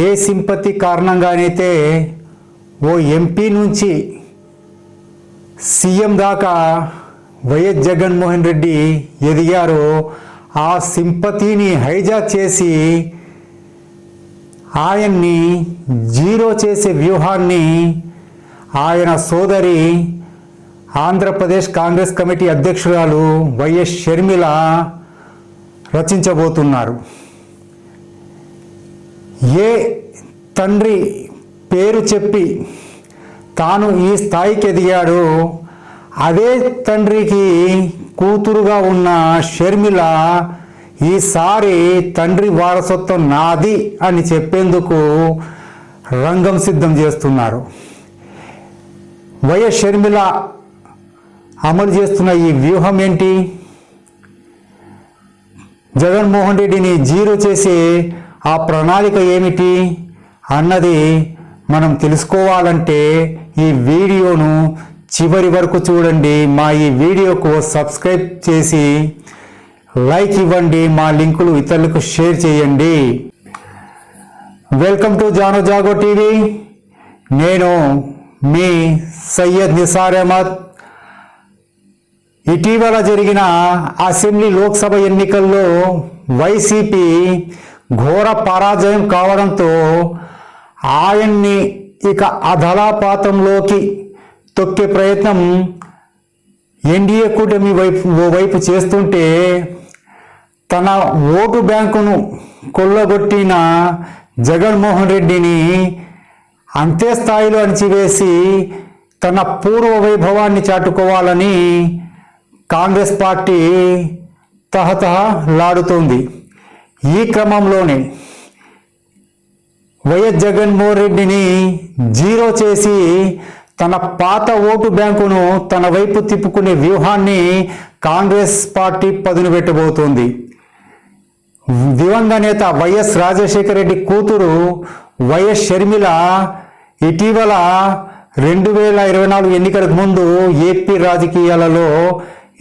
ఏ sympathy కారణంగానైతే ఓ MP నుంచి సీఎం దాకా వైఎస్ జగన్మోహన్ రెడ్డి ఎదిగారో ఆ సింపతిని హైజాక్ చేసి ఆయన్ని జీరో చేసే వ్యూహాన్ని ఆయన సోదరి ఆంధ్రప్రదేశ్ కాంగ్రెస్ కమిటీ అధ్యక్షురాలు వైఎస్ షర్మిల రచించబోతున్నారు. ఏ తండ్రి పేరు చెప్పి తాను ఈ స్థాయికి ఎదిగాడు అదే తండ్రికి కూతురుగా ఉన్న షర్మిల ఈసారి తండ్రి వారసత్వం నాది అని చెప్పేందుకు రంగం సిద్ధం చేస్తున్నారు. వైఎస్ షర్మిల అమలు చేస్తున్న ఈ వ్యూహం ఏంటి? జగన్మోహన్ రెడ్డిని జీరో చేసే ఆ ప్రణాళిక ఏమిటి అన్నది మనం తెలుసుకోవాలంటే ఈ వీడియోను చివరి వరకు చూడండి. మా ఈ వీడియోకు సబ్స్క్రైబ్ చేసి లైక్ ఇవ్వండి. మా లింకులు ఇతరులకు షేర్ చేయండి. Welcome to Jano Jago TV. నేను మీ సయ్యద్ నిసార్ అహ్మద్. ఇటీవల జరిగిన అసెంబ్లీ లోక్సభ ఎన్నికల్లో వైసీపీ ఘోర పరాజయం కావడంతో ఆయన్ని ఇక అధలాపాతంలోకి తొక్కే ప్రయత్నం ఎన్డీఏ కూటమి వైపు వైపు చేస్తుంటే తన ఓటు బ్యాంకును కొల్లగొట్టిన జగన్మోహన్ రెడ్డిని అంతే స్థాయిలో అణిచివేసి తన పూర్వ వైభవాన్ని చాటుకోవాలని కాంగ్రెస్ పార్టీ తహతహలాడుతోంది ఈ క్రమంలోనే వైఎస్ జగన్మోహన్ రెడ్డిని జీరో చేసి తన పాత ఓటు బ్యాంకును తన వైపు తిప్పుకునే వ్యూహాన్ని కాంగ్రెస్ పార్టీ పదును పెట్టబోతోంది. దివంగ నేత వైఎస్ రాజశేఖర రెడ్డి కూతురు వైఎస్ షర్మిల ఇటీవల రెండు వేల ఇరవై నాలుగు ఎన్నికలకు ముందు ఏపీ రాజకీయాలలో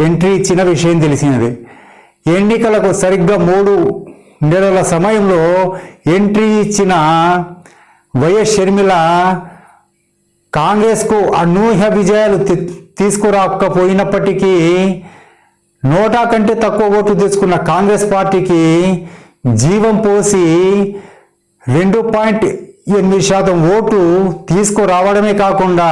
ఎంట్రీ ఇచ్చిన విషయం తెలిసినది. ఎన్నికలకు సరిగ్గా మూడు నెలల సమయంలో ఎంట్రీ ఇచ్చిన వైఎస్ షర్మిల కాంగ్రెస్కు అనూహ్య విజయాలు తీసుకురాకపోయినప్పటికీ నోటా కంటే తక్కువ ఓట్లు తెచ్చుకున్న కాంగ్రెస్ పార్టీకి జీవం పోసి రెండు పాయింట్ ఎనిమిది శాతం ఓటు తీసుకురావడమే కాకుండా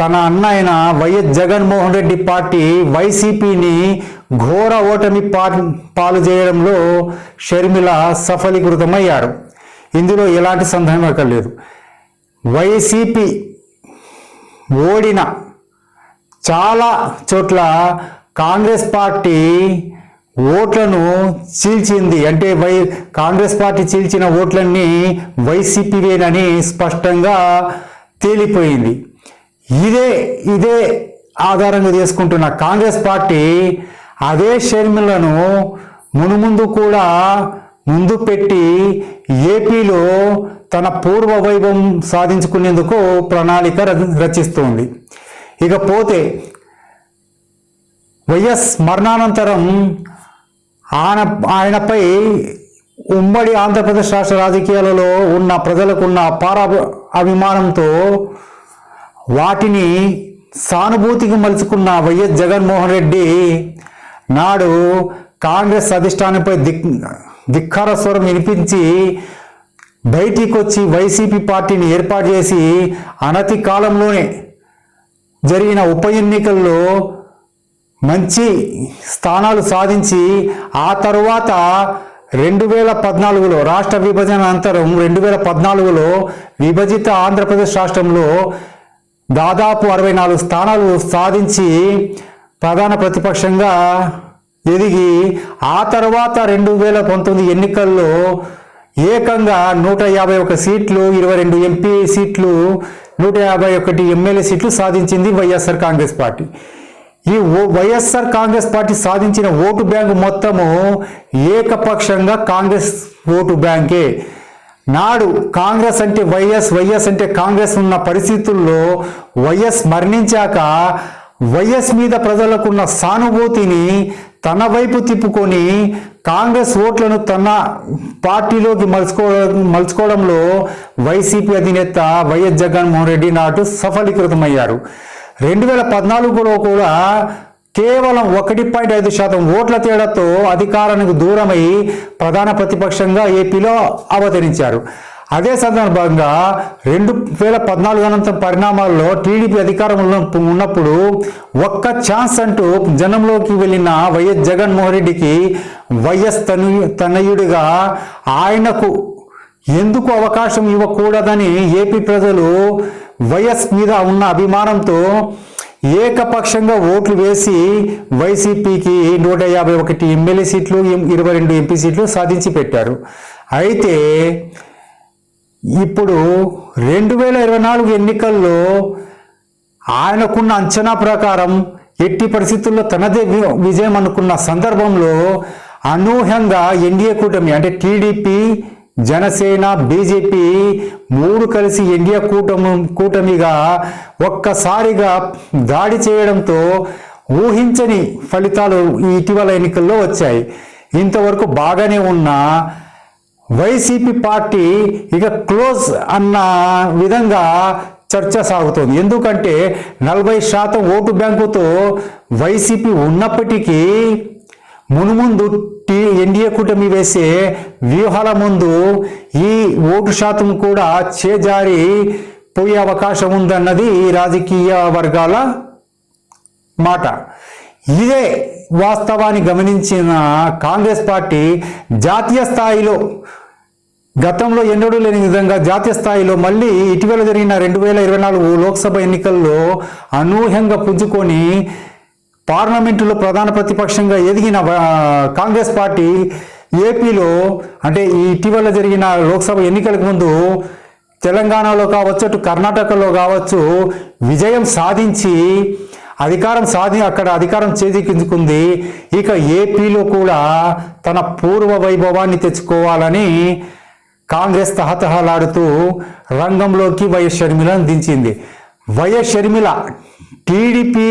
తన అన్న అయిన వైఎస్ జగన్మోహన్ రెడ్డి పార్టీ వైసీపీని ఘోర ఓటమి పా- పాలు చేయడంలో షర్మిల సఫలీకృతమయ్యారు. ఇందులో ఎలాంటి సందేహం అక్కర్లేదు వైసీపీ ఓడిన చాలా చోట్ల కాంగ్రెస్ పార్టీ ఓట్లను చీల్చింది. అంటే వై కాంగ్రెస్ పార్టీ చీల్చిన ఓట్లన్నీ వైసీపీవేనని స్పష్టంగా తేలిపోయింది. ఇదే ఇదే ఆధారంగా చేసుకుంటున్న కాంగ్రెస్ పార్టీ అదే షర్మిలను మునుముందు కూడా ముందు పెట్టి ఏపీలో తన పూర్వ వైభవం సాధించుకునేందుకు ప్రణాళిక ర- రచిస్తోంది. ఇకపోతే వైఎస్ మరణానంతరం ఆయన ఆయనపై ఉమ్మడి ఆంధ్రప్రదేశ్ రాష్ట్ర రాజకీయాలలో ఉన్న ప్రజలకున్న పారా అభిమానంతో వాటిని సానుభూతికి మలుచుకున్న వైఎస్ జగన్మోహన్ రెడ్డి నాడు కాంగ్రెస్ అధిష్టానంపై దిక్ ధిక్కార స్వరం వినిపించి బయటికి వచ్చి వైసీపీ పార్టీని ఏర్పాటు చేసి అనతి కాలంలోనే జరిగిన ఉప ఎన్నికల్లో మంచి స్థానాలు సాధించి ఆ తరువాత రెండు వేల పద్నాలుగులో రాష్ట్ర విభజన అనంతరం రెండు వేల పద్నాలుగులో విభజిత ఆంధ్రప్రదేశ్ రాష్ట్రంలో దాదాపు అరవై నాలుగు స్థానాలు సాధించి ప్రధాన ప్రతిపక్షంగా ఎదిగి ఆ తర్వాత రెండు వేల పంతొమ్మిది ఎన్నికల్లో ఏకంగా నూట యాభై ఒక సీట్లు ఇరవై రెండు ఎంపీ సీట్లు నూట యాభై ఒకటి ఎమ్మెల్యే సీట్లు సాధించింది వైఎస్ఆర్ కాంగ్రెస్ పార్టీ. ఈ ఓ- వైఎస్ఆర్ కాంగ్రెస్ పార్టీ సాధించిన ఓటు బ్యాంకు మొత్తము ఏకపక్షంగా కాంగ్రెస్ ఓటు బ్యాంకే. నాడు కాంగ్రెస్ అంటే వైఎస్ వైఎస్ అంటే కాంగ్రెస్ ఉన్న పరిస్థితుల్లో వైఎస్ మరణించాక వైఎస్ మీద ప్రజలకున్న సానుభూతిని తన వైపు తిప్పుకొని కాంగ్రెస్ ఓట్లను తన పార్టీలోకి మలుచుకో మలుచుకోవడంలో వైసీపీ అధినేత వైఎస్ జగన్మోహన్ రెడ్డి నాటు సఫలీకృతమయ్యారు. రెండు వేల పద్నాలుగులో కూడా కేవలం ఒకటి పాయింట్ ఐదు శాతం ఓట్ల తేడాతో అధికారానికి దూరమై ప్రధాన ప్రతిపక్షంగా ఏపీలో అవతరించారు. అదే సందర్భంగా రెండు వేల పద్నాలుగు అనంతరం పరిణామాల్లో టీడీపీ అధికారంలో ఉన్నప్పుడు ఒక్క ఛాన్స్ అంటూ జనంలోకి వెళ్ళిన వైఎస్ జగన్మోహన్ రెడ్డికి వైఎస్ తను తనయుడిగా ఆయనకు ఎందుకు అవకాశం ఇవ్వకూడదని ఏపీ ప్రజలు వైఎస్ మీద ఉన్న అభిమానంతో ఏకపక్షంగా ఓట్లు వేసి వైసీపీకి నూట యాభై ఒకటి ఎమ్మెల్యే సీట్లు ఇరవై రెండు ఎంపీ సీట్లు సాధించి పెట్టారు. అయితే ఇప్పుడు రెండు వేల ఇరవై నాలుగు ఎన్నికల్లో ఆయనకున్న అంచనా ప్రకారం ఎట్టి పరిస్థితుల్లో తనదే విజయం అనుకున్న సందర్భంలో అనూహ్యంగా ఎన్డీఏ కూటమి అంటే టీడీపీ జనసేన బీజేపీ మూడు కలిసి ఎన్డీఏ కూటమి కూటమిగా ఒక్కసారిగా దాడి చేయడంతో ఊహించని ఫలితాలు ఈ ఇటీవల ఎన్నికల్లో వచ్చాయి. ఇంతవరకు బాగానే ఉన్న వైసీపీ పార్టీ ఇక క్లోజ్ అన్న విధంగా చర్చ సాగుతోంది. ఎందుకంటే నలభై శాతం ఓటు బ్యాంకుతో వైసీపీ ఉన్నప్పటికీ మునుముందు టీ ఎన్డీఏ కూటమి వేసే వ్యూహాల ముందు ఈ ఓటు శాతం కూడా చేజారి పోయే అవకాశం ఉందన్నది రాజకీయ వర్గాల మాట. ఇదే వాస్తవాన్ని గమనించిన కాంగ్రెస్ పార్టీ జాతీయ స్థాయిలో గతంలో ఎన్నడూ లేని విధంగా జాతీయ స్థాయిలో మళ్ళీ ఇటీవల జరిగిన రెండు వేల ఇరవై నాలుగు లోక్సభ ఎన్నికల్లో అనూహ్యంగా పుంజుకొని పార్లమెంటులో ప్రధాన ప్రతిపక్షంగా ఎదిగిన కాంగ్రెస్ పార్టీ ఏపీలో అంటే ఈ ఇటీవల జరిగిన లోక్సభ ఎన్నికలకు ముందు తెలంగాణలో కావచ్చు అటు కర్ణాటకలో కావచ్చు విజయం సాధించి అధికారం సాధి అక్కడ అధికారం చేజిక్కించుకుంది. ఇక ఏపీలో కూడా తన పూర్వ వైభవాన్ని తెచ్చుకోవాలని కాంగ్రెస్ తహతహలాడుతూ రంగంలోకి వైఎస్ షర్మిలను దించింది. YS Sharmila TDP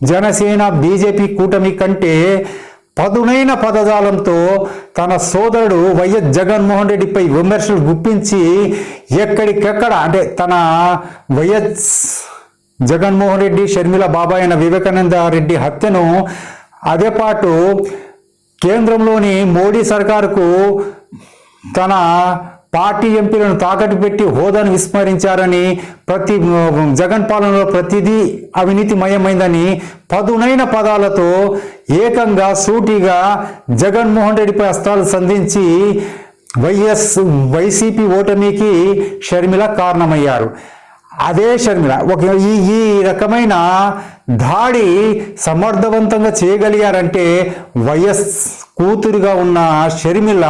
Janasena BJP కూటమి కంటే పదునైన పదజాలంతో తన సోదరుడు వైఎస్ జగన్మోహన్ రెడ్డిపై విమర్శలు గుప్పించి ఎక్కడికెక్కడ అంటే తన వైఎస్ జగన్మోహన్ రెడ్డి షర్మిల బాబాయ్ అయిన వివేకానంద రెడ్డి హత్యను అదే పాటు కేంద్రంలోని మోడీ సర్కారుకు తన పార్టీ ఎంపీలను తాకట్టు పెట్టి హోదాను విస్మరించారని ప్రతి జగన్ పాలనలో ప్రతిదీ అవినీతిమయమైందని పదునైన పదాలతో ఏకంగా సూటిగా జగన్మోహన్ రెడ్డిపై అస్త్రాలు సంధించి వైఎస్ వైసీపీ ఓటమికి షర్మిల కారణమయ్యారు. అదే షర్మిల ఒక ఈ ఈ రకమైన దాడి సమర్థవంతంగా చేయగలిగారంటే వైఎస్ కూతురుగా ఉన్న షర్మిల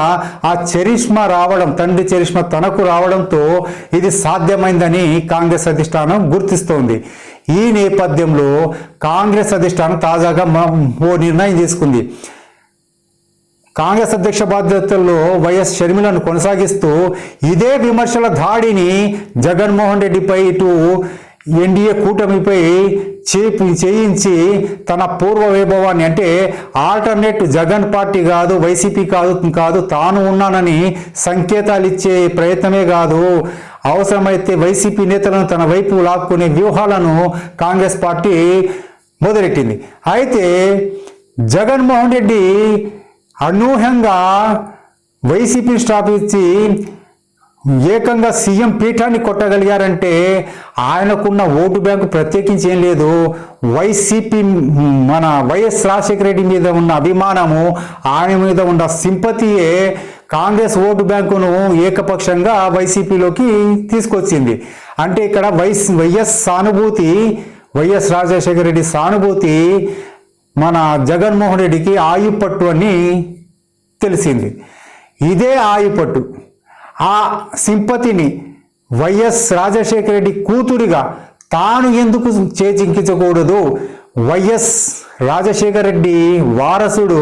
ఆ చరిష్మా రావడం తండ్రి చరిష్మా తనకు రావడంతో ఇది సాధ్యమైందని కాంగ్రెస్ అధిష్టానం గుర్తిస్తోంది. ఈ నేపథ్యంలో కాంగ్రెస్ అధిష్టానం తాజాగా ఓ నిర్ణయం తీసుకుంది. కాంగ్రెస్ అధ్యక్ష బాధ్యతల్లో వైఎస్ షర్మిలను కొనసాగిస్తూ ఇదే విమర్శల దాడిని జగన్మోహన్ రెడ్డిపై ఇటు ఎన్డీఏ కూటమిపై చేపి చేయించి తన పూర్వ వైభవాన్ని అంటే ఆల్టర్నేట్ జగన్ పార్టీ కాదు వైసీపీ కాదు కాదు తాను ఉన్నానని సంకేతాలు ఇచ్చే ప్రయత్నమే కాదు. అవసరమైతే వైసీపీ నేతలను తన వైపు లాక్కునే వ్యూహాలను కాంగ్రెస్ పార్టీ మొదలెట్టింది. అయితే జగన్మోహన్ రెడ్డి అనూహ్యంగా వైసీపీ స్థాపించి ఏకంగా సీఎం పీఠాన్ని కొట్టగలిగారంటే ఆయనకున్న ఓటు బ్యాంకు ప్రత్యేకించి ఏం లేదు. వైసీపీ మన వైఎస్ రాజశేఖర రెడ్డి మీద ఉన్న అభిమానము ఆయన మీద ఉన్న సింపతియే కాంగ్రెస్ ఓటు బ్యాంకును ఏకపక్షంగా వైసీపీలోకి తీసుకొచ్చింది. అంటే ఇక్కడ వైస్ వైఎస్ సానుభూతి వైఎస్ రాజశేఖర రెడ్డి సానుభూతి మన జగన్మోహన్ రెడ్డికి ఆయుపట్టు అని తెలిసింది. ఇదే ఆయుపట్టు. ఆ సింపతిని వైఎస్ రాజశేఖర రెడ్డి కూతురిగా తాను ఎందుకు చేజింకించకూడదు? వైఎస్ రాజశేఖర రెడ్డి వారసుడు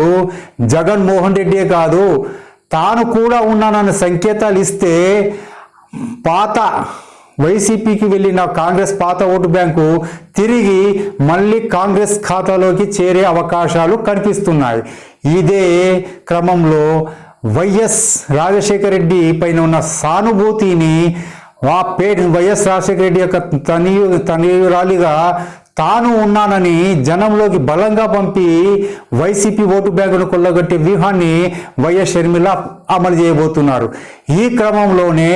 జగన్మోహన్ రెడ్డే కాదు. తాను కూడా ఉన్నానన్న సంకేతాలు ఇస్తే పాత వైసీపీకి వెళ్ళిన కాంగ్రెస్ పాత ఓటు బ్యాంకు తిరిగి మళ్ళీ కాంగ్రెస్ ఖాతాలోకి చేరే అవకాశాలు కనిపిస్తున్నాయి. ఇదే క్రమంలో వైఎస్ రాజశేఖర రెడ్డి పైన ఉన్న సానుభూతిని ఆ పేట వైఎస్ రాజశేఖర రెడ్డి యొక్క తనయు తనయురాలిగా తాను ఉన్నానని జనంలోకి బలంగా పంపి వైసీపీ ఓటు బ్యాంకును కొల్లగొట్టే వ్యూహాన్ని వైఎస్ షర్మిల అమలు చేయబోతున్నారు. ఈ క్రమంలోనే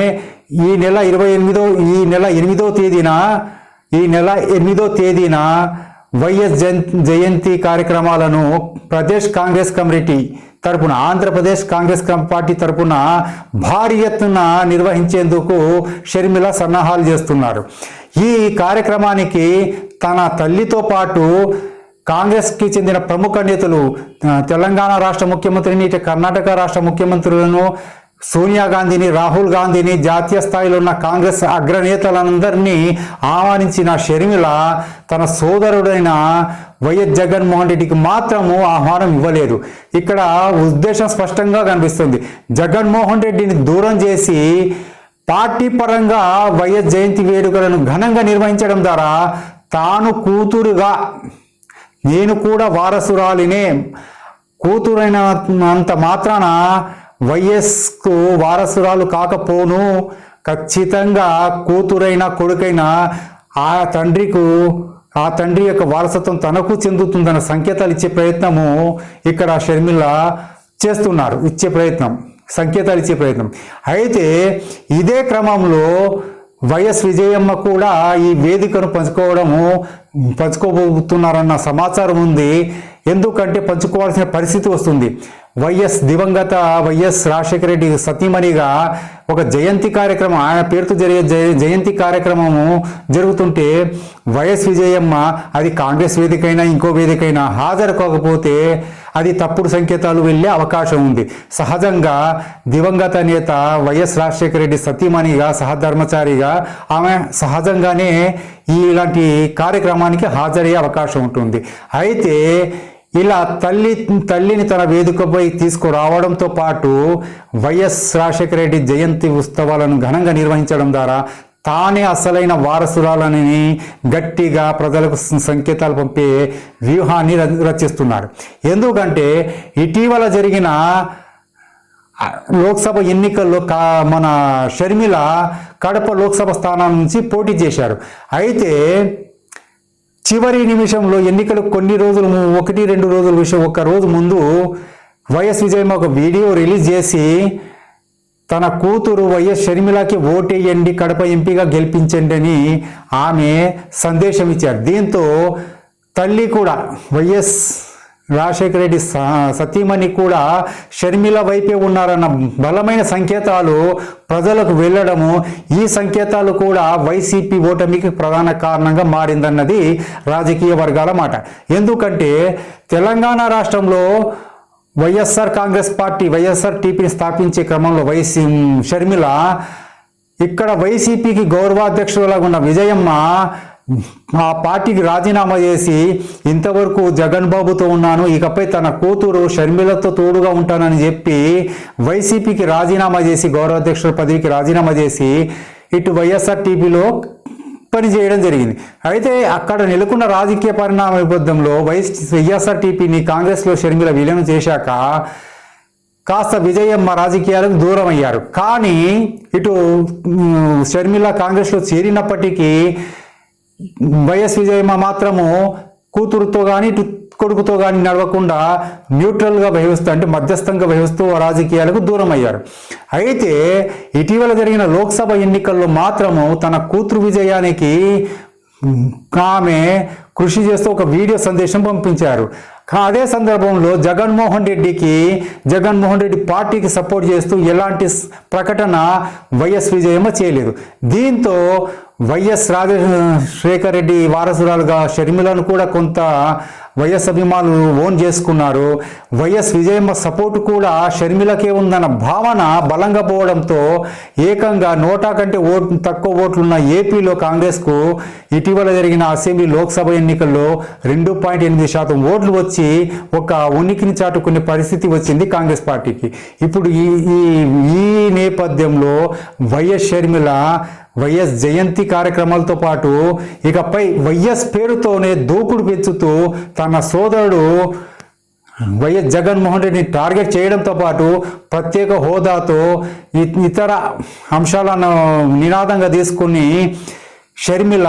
ఈ నెల ఇరవై ఎనిమిదో ఈ నెల ఎనిమిదో తేదీన ఈ నెల ఎనిమిదో తేదీన వైఎస్ జన్ జయంతి కార్యక్రమాలను ప్రదేశ్ కాంగ్రెస్ కమిటీ తరపున ఆంధ్రప్రదేశ్ కాంగ్రెస్ పార్టీ తరపున భారీ ఎత్తున నిర్వహించేందుకు షర్మిల సన్నాహాలు చేస్తున్నారు. ఈ కార్యక్రమానికి తన తల్లితో పాటు కాంగ్రెస్కి చెందిన ప్రముఖ నేతలు తెలంగాణ రాష్ట్ర ముఖ్యమంత్రిని ఇటు కర్ణాటక రాష్ట్ర ముఖ్యమంత్రులను సోనియా గాంధీని రాహుల్ గాంధీని జాతీయ స్థాయిలో ఉన్న కాంగ్రెస్ అగ్రనేతలందరినీ ఆహ్వానించిన షర్మిల తన సోదరుడైన వైఎస్ జగన్మోహన్ రెడ్డికి మాత్రము ఆహ్వానం ఇవ్వలేదు. ఇక్కడ ఉద్దేశం స్పష్టంగా కనిపిస్తుంది. జగన్మోహన్ రెడ్డిని దూరం చేసి పార్టీ పరంగా వైఎస్ జయంతి వేడుకలను ఘనంగా నిర్వహించడం ద్వారా తాను కూతురుగా నేను కూడా వారసురాలినే కూతురైన అంత మాత్రాన వైఎస్కు వారసురాలు కాకపోను ఖచ్చితంగా కూతురైన కొడుకైన ఆ తండ్రికు ఆ తండ్రి యొక్క వారసత్వం తనకు చెందుతుందన్న సంకేతాలు ఇచ్చే ప్రయత్నము ఇక్కడ షర్మిల చేస్తున్నారు ఇచ్చే ప్రయత్నం సంకేతాలు ఇచ్చే ప్రయత్నం. అయితే ఇదే క్రమంలో వైఎస్ విజయమ్మ కూడా ఈ వేదికను పంచుకోవడము పంచుకోబోతున్నారన్న సమాచారం ఉంది. ఎందుకంటే పంచుకోవాల్సిన పరిస్థితి వస్తుంది. వైఎస్ దివంగత వైఎస్ రాజశేఖర రెడ్డి సతీమణిగా ఒక జయంతి కార్యక్రమం ఆయన పేరుతో జరిగే జయంతి కార్యక్రమము జరుగుతుంటే వైఎస్ విజయమ్మ అది కాంగ్రెస్ వేదికైనా ఇంకో వేదికైనా హాజరు కాకపోతే అది తప్పుడు సంకేతాలు వెళ్ళే అవకాశం ఉంది. సహజంగా దివంగత నేత వైఎస్ రాజశేఖర రెడ్డి సతీమణిగా సహధర్మచారిగా ఆమె సహజంగానే ఇలాంటి కార్యక్రమానికి హాజరయ్యే అవకాశం ఉంటుంది. అయితే ఇలా తల్లి తల్లిని తన వేదికపై తీసుకురావడంతో పాటు వైఎస్ రాజశేఖర రెడ్డి జయంతి ఉత్సవాలను ఘనంగా నిర్వహించడం ద్వారా తానే అసలైన వారసురాలని గట్టిగా ప్రజలకు సంకేతాలు పంపే వ్యూహాన్ని ర- రచిస్తున్నారు. ఎందుకంటే ఇటీవల జరిగిన లోక్సభ ఎన్నికల్లో కా మన షర్మిల కడప లోక్సభ స్థానం నుంచి పోటీ చేశారు. అయితే చివరి నిమిషంలో ఎన్నికలు కొన్ని రోజులు ఒకటి రెండు రోజుల విషయం ఒక రోజు ముందు వైఎస్ విజయమ్మ ఒక వీడియో రిలీజ్ చేసి తన కూతురు వైఎస్ షర్మిలకి ఓటేయండి కడప ఎంపీగా గెలిపించండి అని ఆమె సందేశం ఇచ్చారు. దీంతో తల్లి కూడా వైఎస్ రాజశేఖర రెడ్డి స- సతీమణి కూడా షర్మిల వైపే ఉన్నారన్న బలమైన సంకేతాలు ప్రజలకు వెళ్ళడము ఈ సంకేతాలు కూడా వైసీపీ ఓటమికి ప్రధాన కారణంగా మారిందన్నది రాజకీయ వర్గాల మాట. ఎందుకంటే తెలంగాణ రాష్ట్రంలో వైఎస్ఆర్ కాంగ్రెస్ పార్టీ వైఎస్ఆర్ టీపీని స్థాపించే క్రమంలో వైసీ షర్మిల ఇక్కడ వైసీపీకి గౌరవాధ్యక్షులుగా ఉన్న విజయమ్మ ఆ పార్టీకి రాజీనామా చేసి ఇంతవరకు జగన్ బాబుతో ఉన్నాను ఇకపై తన కూతురు షర్మిలతో తోడుగా ఉంటానని చెప్పి వైసీపీకి రాజీనామా చేసి గౌరవాధ్యక్షుల పదవికి రాజీనామా చేసి ఇటు వైఎస్ఆర్ టీపీలో పని చేయడం జరిగింది. అయితే అక్కడ నెలకొన్న రాజకీయ పరిణామ నేపథ్యంలో వైఎస్ వైఎస్ఆర్ టీపీని కాంగ్రెస్లో షర్మిల విలీనం చేశాక కాస్త విజయమ్మ రాజకీయాలకు దూరం అయ్యారు కానీ ఇటు షర్మిల కాంగ్రెస్లో చేరినప్పటికీ వైఎస్ విజయమ్మ మాత్రము కూతురుతో కానీ ఇటు కొడుకుతో కానీ నడవకుండా న్యూట్రల్గా వ్యవహరిస్తూ అంటే మధ్యస్థంగా వ్యవహరిస్తూ రాజకీయాలకు దూరం అయ్యారు అయితే ఇటీవల జరిగిన లోక్సభ ఎన్నికల్లో మాత్రము తన కూతురు విజయానికి ఆమె కృషి చేస్తూ ఒక వీడియో సందేశం పంపించారు. అదే సందర్భంలో జగన్మోహన్ రెడ్డికి జగన్మోహన్ రెడ్డి పార్టీకి సపోర్ట్ చేస్తూ ఎలాంటి ప్రకటన వైఎస్ విజయమ్మ చేయలేదు. దీంతో వైఎస్ శేఖర్ రెడ్డి వారసురాలుగా షర్మిలను కూడా కొంత వైఎస్ అభిమానులు ఓన్ చేసుకున్నారు. వైఎస్ విజయమ్మ సపోర్టు కూడా షర్మిలకే ఉందన్న భావన బలంగా పోవడంతో ఏకంగా నోటా కంటే ఓటు తక్కువ ఓట్లున్న ఏపీలో కాంగ్రెస్కు ఇటీవల జరిగిన అసెంబ్లీ లోక్సభ ఎన్నికల్లో రెండు పాయింట్ ఎనిమిది శాతం ఓట్లు వచ్చి ఒక ఉనికిని చాటుకునే పరిస్థితి వచ్చింది కాంగ్రెస్ పార్టీకి. ఇప్పుడు ఈ ఈ ఈ నేపథ్యంలో వైఎస్ షర్మిల వైఎస్ జయంతి కార్యక్రమాలతో పాటు ఇకపై వైఎస్ పేరుతోనే దూకుడు పెంచుతూ తన సోదరుడు వైఎస్ జగన్మోహన్ రెడ్డిని టార్గెట్ చేయడంతో పాటు ప్రత్యేక హోదాతో ఇతర అంశాలను నినాదంగా తీసుకుని షర్మిల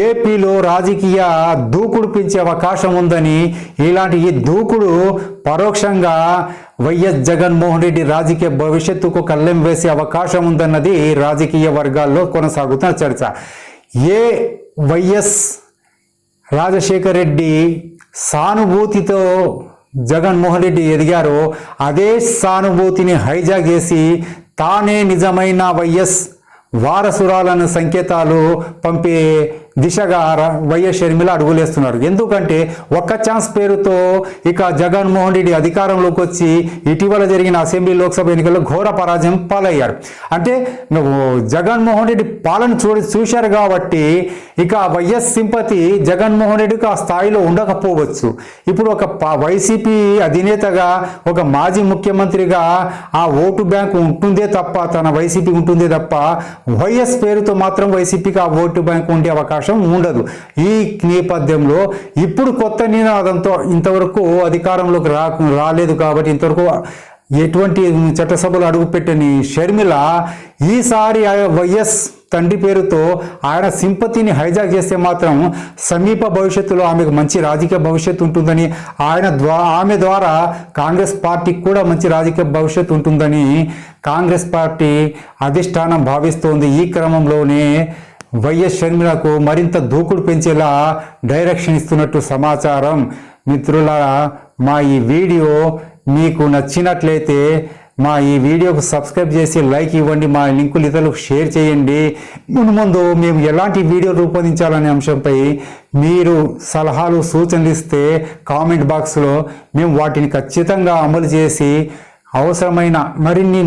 ఏపీలో రాజకీయ దూకుడు పెంచే అవకాశం ఉందని ఇలాంటి ఈ దూకుడు పరోక్షంగా వైఎస్ జగన్మోహన్ రెడ్డి రాజకీయ భవిష్యత్తుకు కళ్ళెం వేసే అవకాశం ఉందన్నది రాజకీయ వర్గాల్లో కొనసాగుతున్న చర్చ. ఏ వైఎస్ రాజశేఖర్ రెడ్డి సానుభూతితో జగన్మోహన్ రెడ్డి ఎదిగారో అదే సానుభూతిని హైజాగ్ చేసి తానే నిజమైన వైఎస్ వారసురాలను సంకేతాలు పంపే దిశగా వైఎస్ షర్మిల అడుగులేస్తున్నారు. ఎందుకంటే ఒక్క ఛాన్స్ పేరుతో ఇక జగన్మోహన్ రెడ్డి అధికారంలోకి వచ్చి ఇటీవల జరిగిన అసెంబ్లీ లోక్సభ ఎన్నికల్లో ఘోర పరాజయం పాలయ్యారు. అంటే నువ్వు జగన్మోహన్ రెడ్డి పాలన చూడి చూశారు కాబట్టి ఇక వైఎస్ సింపతి జగన్మోహన్ రెడ్డికి ఆ స్థాయిలో ఉండకపోవచ్చు. ఇప్పుడు ఒక ప- వైసీపీ అధినేతగా ఒక మాజీ ముఖ్యమంత్రిగా ఆ ఓటు బ్యాంకు ఉంటుందే తప్ప తన వైసీపీ ఉంటుందే తప్ప వైఎస్ పేరుతో మాత్రం వైసీపీకి ఆ ఓటు బ్యాంకు ఉండే అవకాశం ఉండదు. ఈ నేపథ్యంలో ఇప్పుడు కొత్త నినాదంతో ఇంతవరకు అధికారంలోకి రా రాలేదు కాబట్టి ఇంతవరకు ఎటువంటి చట్టసభలు అడుగుపెట్టని షర్మిల ఈసారి వైఎస్ తండ్రి పేరుతో ఆయన సింపతిని హైజాక్ చేస్తే మాత్రం సమీప భవిష్యత్తులో ఆమెకు మంచి రాజకీయ భవిష్యత్తు ఉంటుందని ఆయన ద్వా ఆమె ద్వారా కాంగ్రెస్ పార్టీకి కూడా మంచి రాజకీయ భవిష్యత్తు ఉంటుందని కాంగ్రెస్ పార్టీ అధిష్టానం భావిస్తోంది ఈ క్రమంలోనే. వైఎస్ షర్మిలకు మరింత దూకుడు పెంచేలా డైరెక్షన్ ఇస్తున్నట్టు సమాచారం. మిత్రులారా మా ఈ వీడియో మీకు నచ్చినట్లయితే మా ఈ వీడియోకు సబ్స్క్రైబ్ చేసి లైక్ ఇవ్వండి మా లింకులు ఇతరులకు షేర్ చేయండి. ముందు ముందు మేము ఎలాంటి వీడియో రూపొందించాలనే అంశంపై మీరు సలహాలు సూచనలు ఇస్తే కామెంట్ బాక్స్లో మేము వాటిని ఖచ్చితంగా అమలు చేసి అవసరమైన మరిన్ని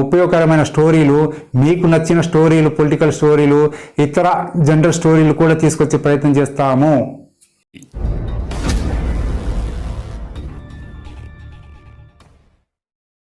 ఉపయోగకరమైన స్టోరీలు మీకు నచ్చిన స్టోరీలు పొలిటికల్ స్టోరీలు ఇతర జనరల్ స్టోరీలు కూడా తీసుకొచ్చే ప్రయత్నం చేస్తాము.